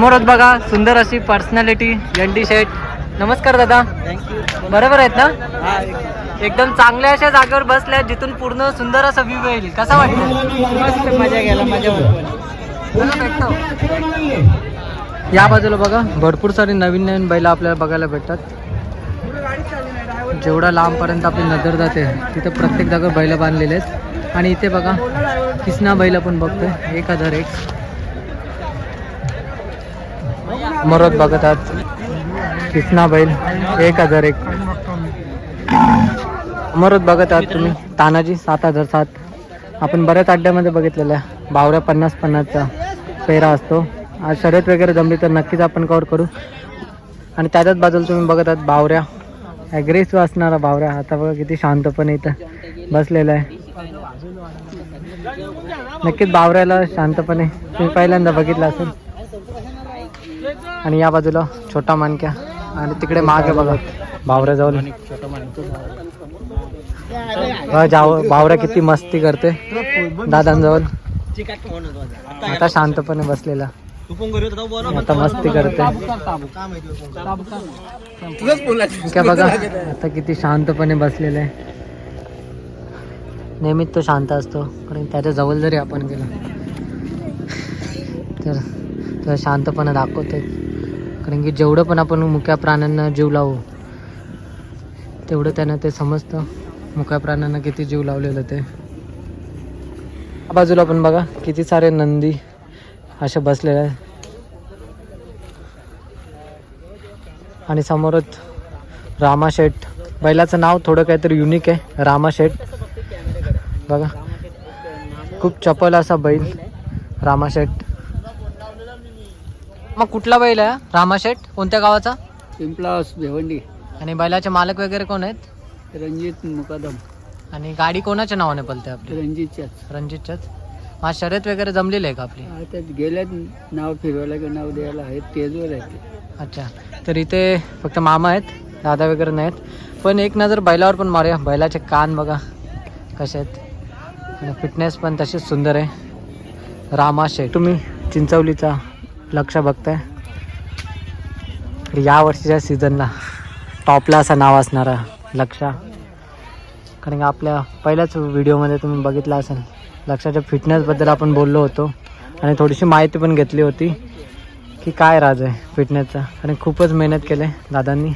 समोरच बघा सुंदर अशी पर्सनॅलिटी एनडी शेट नमस्कार दादा. बरोबर आहेत ना? एकदम चांगल्या अशा जागेवर बसल्या जिथून पूर्ण सुंदर असा व्ह्यू येईल कसा वाटतं? मस्त मजा घ्यायला मजा या बाजूला बघा भरपूर सारी नवीन नवीन बैल आपल्याला बघायला भेटतात. जेवढा लांबपर्यंत आपली नजर जाते तिथे प्रत्येक जागेवर बैल बांधलेले आहेत. आणि इथे बघा किसना बैल पण बघतोय एक हजार एक. मरत बघत आहात. कृष्णा बैल एक हजार एक. मरत बघत आहात तुम्ही. तानाजी सात हजार सात. आपण बऱ्याच अड्ड्यामध्ये बघितलेलं आहे बावऱ्या पन्नास पन्नासचा पेरा असतो. आज शर्यत वगैरे जमली तर नक्कीच आपण कवर करू. आणि त्याच्याच बाजूला तुम्ही बघत आहात बावऱ्या. ॲग्रेसिव्ह असणारा बावऱ्या. आता बघा किती शांतपणे इथं बसलेला आहे. नक्कीच बावऱ्याला शांतपणे. तुम्ही पहिल्यांदा बघितलं असेल. आणि या बाजूला छोटा मानक्या. आणि तिकडे मागे बघा. भावऱ्या जाऊन. जाव भावऱ्या किती मस्ती करते. दादांजवळ. आता शांतपणे बसलेला. आता मस्ती करते. काय बघा आता किती शांतपणे बसलेलं. आहे नेहमीच तो शांत असतो. कारण त्याच्याजवळ जरी आपण गेलो. तर तर शांतपणा दाखवते कारण की जेवढं पण आपण मुक्या प्राण्यांना जीव लावू तेवढं त्यांना ते समजतं. मुक्या प्राण्यांना किती जीव लावलेलं ते. बाजूला पण बघा किती सारे नंदी असे बसलेल्या आणि समोरच रामाशेठ बैलाचं नाव थोडं काहीतरी युनिक आहे. रामाशेठ बघा. खूप चपल असा बैल रामाशेठ मग कुठला बैल आहे? हा? रामाशेठ कोणत्या गावाचा? पिंपलास भिवंडी. आणि बैलाचे मालक वगैरे कोण आहेत? रणजित मुकादम. आणि गाडी कोणाच्या नावाने पलते आपली? रणजितच्याच. रणजितच्याच? हा शर्यत वगैरे जमलेली आहे का आपली? आता गेल्यात नाव फिरवायला की नाव द्यायला आहेत तेजवर आहेत अच्छा. तर इथे फक्त मामा आहेत दादा वगैरे नाहीत. पण एक नजर बैलावर पण मारूया. बैलाचे कान बघा कसे आहेत. आणि फिटनेस पण तशीच सुंदर आहे. रामा शेठ. तुम्ही चिंचवलीचा लक्ष बघताय. या वर्षीच्या सीझनला टॉपला असं नाव असणारा लक्ष. कारण की आपल्या पहिल्याच व्हिडिओमध्ये तुम्ही बघितलं असेल लक्षाच्या फिटनेसबद्दल आपण बोललो होतो. आणि थोडीशी माहिती पण घेतली होती की काय राज आहे फिटनेसचा कारण खूपच मेहनत केले दादांनी.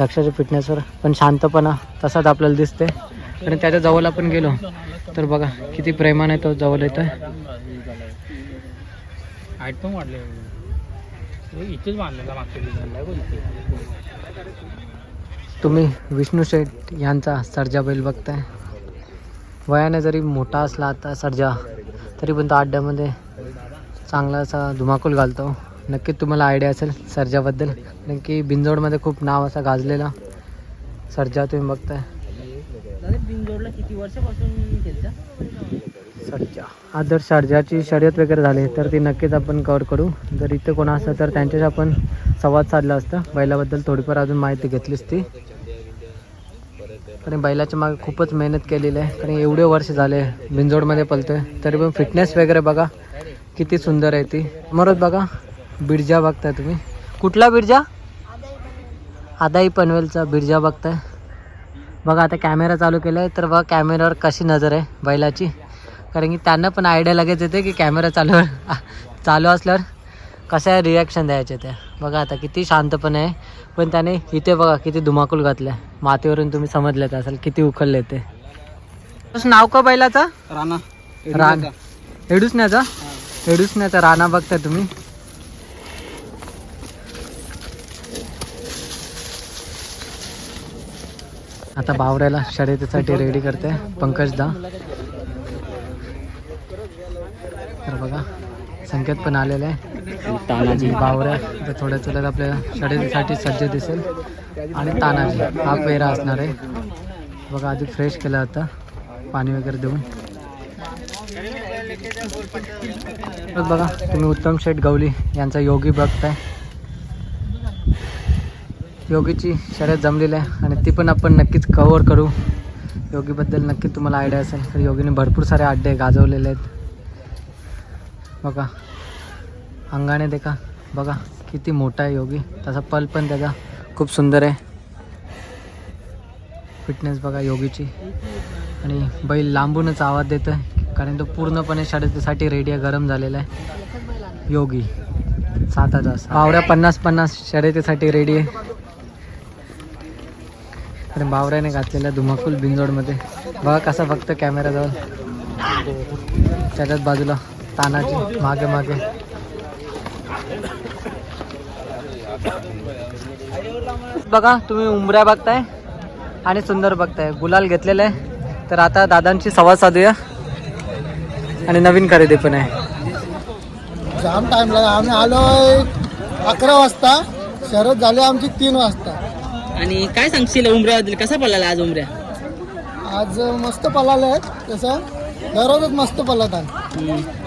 लक्षाच्या फिटनेसवर पण शांतपणा तसाच आपल्याला दिसते आणि त्याच्याजवळ आपण गेलो तर बघा किती प्रेमाने तो जवळ येतो हाईट पण वाढले इथेच बांधलेला मागच्या तुम्ही विष्णू शेठ यांचा सर्जा बैल बघताय. वयाने जरी मोठा असला आता सर्जा तरी पण तो अड्ड्यामध्ये चांगला असा धुमाकूल घालतो. नक्कीच तुम्हाला आयडिया असेल सर्जाबद्दल. कारण की बिंजोडमध्ये खूप नाव असा गाजलेला सर्जा तुम्ही बघताय. बिंजोडला किती वर्षापासून अच्छा आज जर सर्जाची शर्यत वगैरे झाली तर ती नक्कीच आपण कवर करू. जर इथं कोण असतं तर त्यांच्याशी आपण संवाद साधला असता. बैलाबद्दल थोडीफार अजून माहिती घेतलीच ती. कारण बैलाच्या मागे खूपच मेहनत केलेली आहे. कारण एवढे वर्ष झाले बिंजोडमध्ये पलतोय तरी पण फिटनेस वगैरे बघा. किती सुंदर आहे ती. मरत बघा. बिरजा बघताय तुम्ही. कुठला बिरजा? आदाई पनवेलचा बिरजा बघताय. बघा आता कॅमेरा चालू केला आहे तर बघा कॅमेऱ्यावर कशी नजर आहे बैलाची. कारण की त्यांना पण आयडिया लगेच येते की कॅमेरा चालू चालू असल्यावर कशा रिॲक्शन द्यायचे त्या बघा आता किती शांतपणे आहे. पण त्याने इथे बघा किती धुमाकूल घातलाय. मातीवरून तुम्ही समजलेत असेल किती उखलले ते. नाव का बैलाचा? राणा. रान एडुसण्याचा? एडुसण्याचा राणा बघताय तुम्ही. आता बावऱ्याला शर्यतीसाठी रेडी करते पंकज दा तर बघा संकेत पण आलेला आहे. तानाजी. बावऱ्या. तर थोड्या थोड्यात आपल्या शर्यतीसाठी सज्ज दिसेल. आणि तानाजी हा पेरा असणार आहे. बघा आधी फ्रेश केला होता. पाणी वगैरे देऊन. बघा तुम्ही उत्तम शेठ गवली यांचा योगी बघताय. योगीची शर्यत जमलेली आहे आणि ती पण आपण नक्कीच कव्हर करू. योगीबद्दल नक्की तुम्हाला आयडिया असेल तर योगीने भरपूर सारे अड्डे गाजवलेले आहेत. बघा अंगाने देखा. बघा किती मोठा आहे योगी. त्याचा पल पण त्याचा खूप सुंदर आहे. फिटनेस बघा योगीची. आणि बैल लांबूनच आवाज देतो आहे कारण तो पूर्णपणे शर्यतीसाठी रेडी आहे गरम झालेला आहे. योगी. सात हजार. बावऱ्या पन्नास पन्नास शर्यतीसाठी रेडी आहे. आणि बावऱ्याने घातलेला धुमाकूल बिंजोडमध्ये बघा कसा फक्त कॅमेराजवळ त्याच्याच बाजूला तानाची मागे मागे. बघा तुम्ही उमऱ्या बघताय आणि सुंदर बघताय. गुलाल घेतलेला आहे. तर आता दादांची संवाद साधूया आणि नवीन खरेदी पण आहे. जाम टाइम लागला. आम्ही आलोय अकरा वाजता. शरद झाले आमची तीन वाजता. आणि काय सांगशील उमऱ्याबद्दल? कसा पडला आज उमऱ्या? आज मस्त पळाले आहेत कसं? दररोजच मस्त पळत आहे.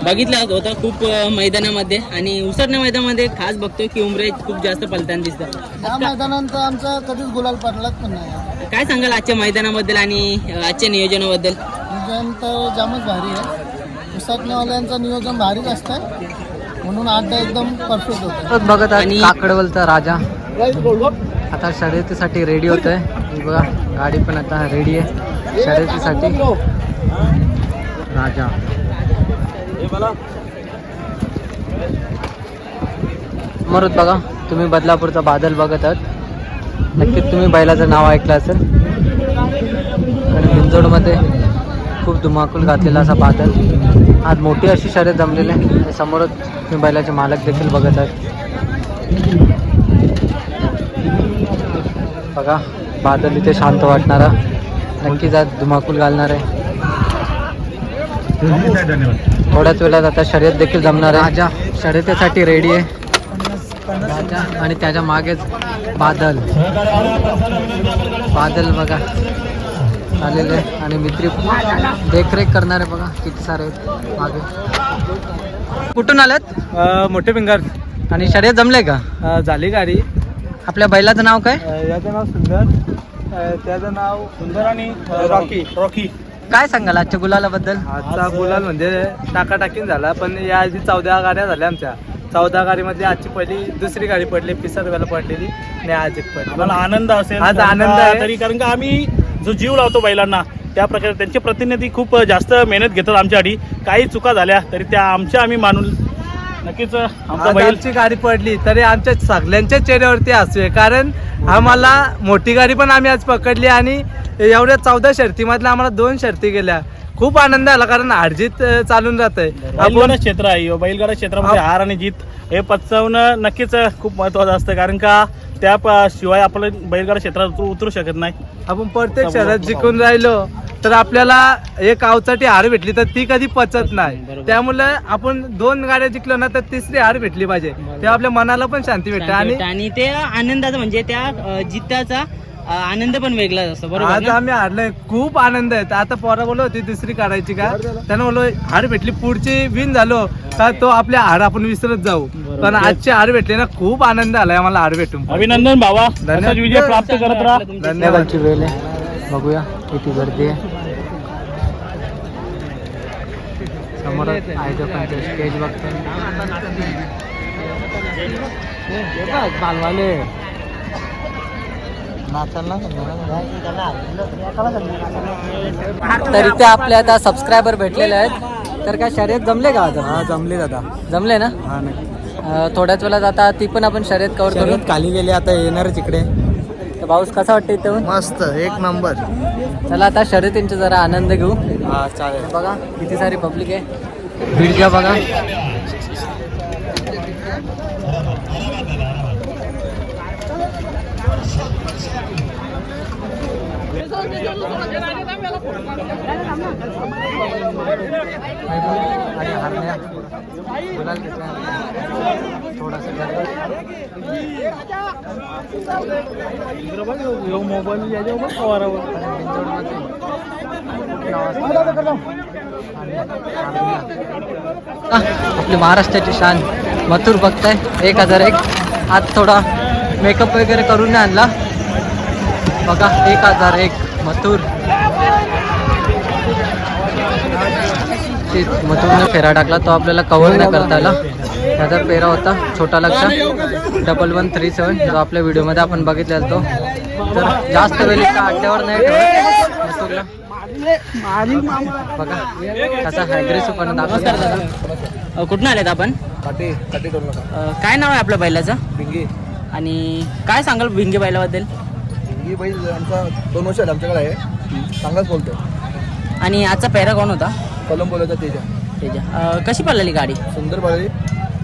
बघितलं होतं खूप मैदानामध्ये. आणि उसरण्या मैदानामध्ये खास बघतोय की उमरे खूप जास्त पलताना दिसतं या मैदानात आमचा कधीच गुलाल पडलाच पण नाही. काय सांगाल आजच्या मैदानाबद्दल आणि आजच्या नियोजनाबद्दल? नियोजन तर जामच भारी आहे. उसटण्यावाल्यांचं नियोजन भारीच असतं. म्हणून अड्डा एकदम परफेक्ट होतं. बघत आणि- काकडवलचा राजा. आता शर्यतीसाठी रेडी होत आहे बघा गाडी पण आता रेडी आहे. शर्यतीसाठी. राजा. मरत बघा तुम्ही बदलापूरचा बादल बघत आहात. नक्कीच तुम्ही बैलाचं नाव ऐकलं असेल. आणि बिंजोडमध्ये खूप धुमाकूल घातलेला असा बादल. आज मोठी अशी शर्यत जमलेली आहे. समोरच तुम्ही बैलाचे मालक देखील बघत आहात. बघा बादल इथे शांत वाटणारा. नक्कीच आज धुमाकूल घालणार आहे. थोड्याच वेळात आता शर्यत देखील जमणार आहे. राजा शर्यतीसाठी रेडी आहे. राजा आणि त्याच्या मागेच बादल. बादल बघा. आलेले आहे. आणि मित्री देखरेख करणारे बघा किती सारे आहेत. मागे. कुठून आल्यात मोठे पिंगार आणि शर्यत जमले का? झाली गाडी. आपल्या बैलाचं नाव काय? याचं नाव सुंदर. त्याचं नाव सुंदर आणि रॉकी. रॉकी. काय सांगाल आजच्या गुलालाबद्दल? आजचा गुलाल म्हणजे टाकाटाकीन झाला पण या आधी चौदा गाड्या झाल्या आमच्या. चौदा गाडीमध्ये आजची पहिली दुसरी गाडी पडली पिसात वेळेला पडलेली आणि आज एक पडली. आम्हाला आनंद असेल आज आनंद आहे. तरी कारण का आम्ही जो जीव लावतो बैलांना त्या प्रकारे त्यांचे प्रतिनिधी खूप जास्त मेहनत घेतात आमच्यासाठी काही चुका झाल्या तरी त्या आमच्या आम्ही मानून नक्कीच आमचा आज बैल आमची गाडी पडली तरी आमच्या सगळ्यांच्या चेहऱ्यावरती हसू आहे कारण आम्हाला मोठी गाडी पण आम्ही आज पकडली आणि एवढ्या चौदा शर्तीमधल्या आम्हाला दोन शर्ती गेल्या. खूप आनंद आला कारण अर्जित अं, चालून जात आहे क्षेत्र आहे. बैलगाडा क्षेत्रामध्ये हार आणि जीत हे पचवणं नक्कीच खूप महत्वाचं असतं. कारण का त्या शिवाय आपलं बैलगाडा क्षेत्रात उतरू उतरू शकत नाही. आपण प्रत्येक शहरात जिंकून राहिलो तर आपल्याला एक अवचाटी हार भेटली तर ती कधी पचत नाही. त्यामुळे आपण दोन गाड्या जिंकलो ना तर तिसरी हार भेटली पाहिजे. तेव्हा आपल्या मनाला पण शांती भेटते. आणि आणि ते आनंदाचा म्हणजे त्या जित्याचा आनंद पण वेगळाच असतो. बरोबर आज? आम्ही हारलोय. खूप आनंद आहे. आता पोरा बोललो होती दुसरी काढायची का? त्यानं बोललो हार भेटली. पुढची विन झालो का तो आपल्या हार आपण विसरत जाऊ. पण आजची हार भेटली ना खूप आनंद आलाय मला हार भेटून. अभिनंदन भावा धन्यवाद. विजय प्राप्त करत राहा. धन्यवाद. बघूया किती गर्दी आहे. समोर आयोजकांचे स्टेज बघतो बालवाले. तर इथे आपले आता सबस्क्रायबर भेटलेले आहेत. तर काय शर्यत जमले का आता? हा जमली दादा. जमले ना? हा नक्की थोड्याच वेळात आता ती पण आपण शर्यत कव्हर करू. खाली गेली आता येणारच इकडे. तर पाऊस कसा वाटतं इथे? मस्त एक नंबर. चला आता शर्यतींचा जरा आनंद घेऊ. हा चालेल. बघा किती सारी पब्लिक आहे. बिडजा बघा. आणि हरण्या थोडासा मोबाईल आपली महाराष्ट्राची शान. मथुर बघताय. एक हजार एक. आज थोडा मेकअप वगैरे करून आणला. बघा एक हजार एक मथुर. मथुरने फेरा टाकला तो आपल्याला कव्हर नाही करता आला. ह्याचा पेरा होता छोटा लक्ष. डबल वन थ्री सेवन जो आपल्या व्हिडिओमध्ये आपण बघितलेला तो. तर जास्त वेळ अड्ड्यावर नाही ठेवत. बघा कसा पण दाखवतो कुठून आलेत आपण? काय नाव आहे आपल्या बैलाचं? भिंगी आणि काय सांगाल भिंगे बैलाबद्दल? भिंगी बैल आमचा दोन वर्ष आमच्याकडे आहे. चांगलाच बोलतोय. आणि आजचा पेहरा कोण होता? कलम बोलायचा तेजा. तेजा. अ, कशी पडलेली गाडी? सुंदर पळाली.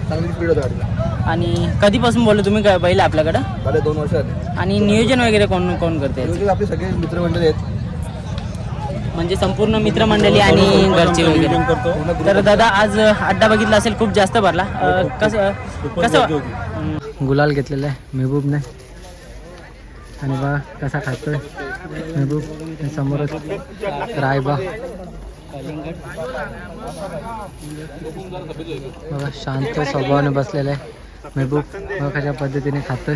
चांगली स्पीड होता गाडीला आणि कधीपासून बोललो तुम्ही काय बैल आहे आपल्याकडं? झाले दोन वर्ष आले आणि नियोजन वगैरे कोण कोण करते आपले सगळे मित्रमंडळी आहेत. म्हणजे संपूर्ण मित्रमंडळी आणि घरचे वगैरे. तर दादा आज अड्डा बघितला असेल खूप जास्त भरला. अ, कसं कसं गुलाल घेतलेला आहे मेहबूबने. आणि बा कसा खातोय. मेहबूब समोरच रायबा. बघा शांत स्वभावाने बसलेला आहे मेहबूब बघा कशा पद्धतीने खातोय.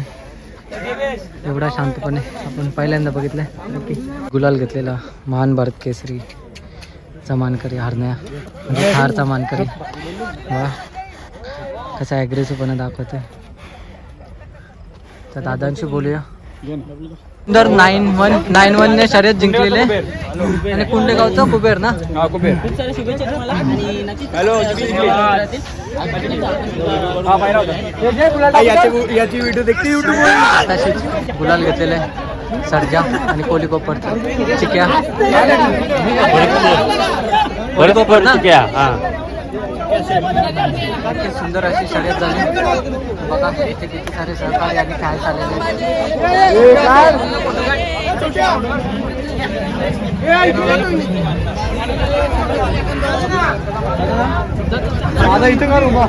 एवढा शांतपणे आपण पहिल्यांदा बघितलंय. नक्की गुलाल घेतलेला महान भारत केसरी. चा मानकरी हरण्या. म्हणजे हारचा मानकरी बघा कसा ॲग्रेसिव्हपणा दाखवतोय. तर दादांशी बोलूया. सुंदर नाईन वन नाईन वन ने शर्यत जिंकलेले आणि कुंडेगावचं कुबेर ना? खूप साऱ्या शुभेच्छा तुम्हाला. आणि नक्कीच याची व्हिडिओ देखते युट्यूब तशीच गुलाल घेतलेले सर्जा आणि कोली कोपरचा चिक्या. कोली कोपर ना? किती सुंदर अशी शर्यत झाली बघा इथे किती सारे सहकारी आणि आहेत. माझा इथं का रुमा